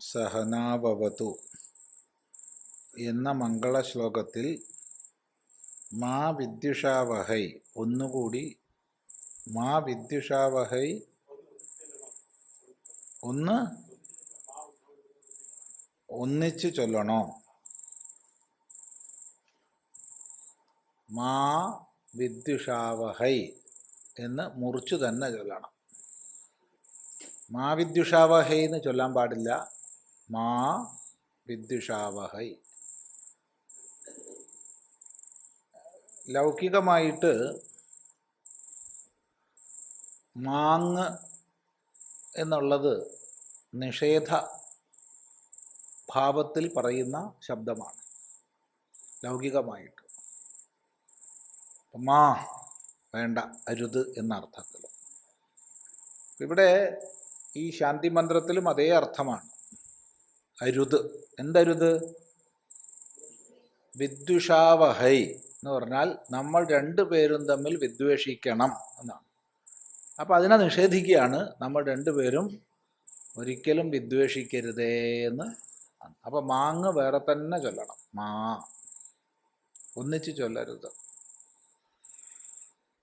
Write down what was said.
സഹനാഭവതു എന്ന മംഗളശ്ലോകത്തിൽ മാ വിദ്യുഷാവഹൈ ഒന്നുകൂടി മാ വിദ്യുഷാവഹൈ ഒന്ന് ഒന്നിച്ച് ചൊല്ലണോ? മാ വിദ്യുഷാവഹൈ എന്ന് മുറിച്ചു തന്നെ ചൊല്ലണം. മാ വിദ്യുഷാവഹൈ എന്ന് ചൊല്ലാൻ പാടില്ല. മാ വിദ്വിഷാവഹൈ. ലൗകികമായിട്ട് മാങ് എന്നുള്ളത് നിഷേധ ഭാവത്തിൽ പറയുന്ന ശബ്ദമാണ്. ലൗകികമായിട്ട്. മാ വേണ്ട അരുത് എന്ന അർത്ഥത്തിൽ ഇവിടെ ഈ ശാന്തി മന്ത്രത്തിലും അതേ അർത്ഥമാണ്. അരുത്. എന്തരുത്? വിദ്വിഷാവഹൈ എന്ന് പറഞ്ഞാൽ നമ്മൾ രണ്ടു പേരും തമ്മിൽ വിദ്വേഷിക്കണം എന്നാണ്. അപ്പം അതിനെ നിഷേധിക്കുകയാണ്. നമ്മൾ രണ്ടുപേരും ഒരിക്കലും വിദ്വേഷിക്കരുതേ എന്ന് അപ്പം മാങ്ങ് വേറെ തന്നെ ചൊല്ലണം. മാ. ഒന്നിച്ച് ചൊല്ലരുത്.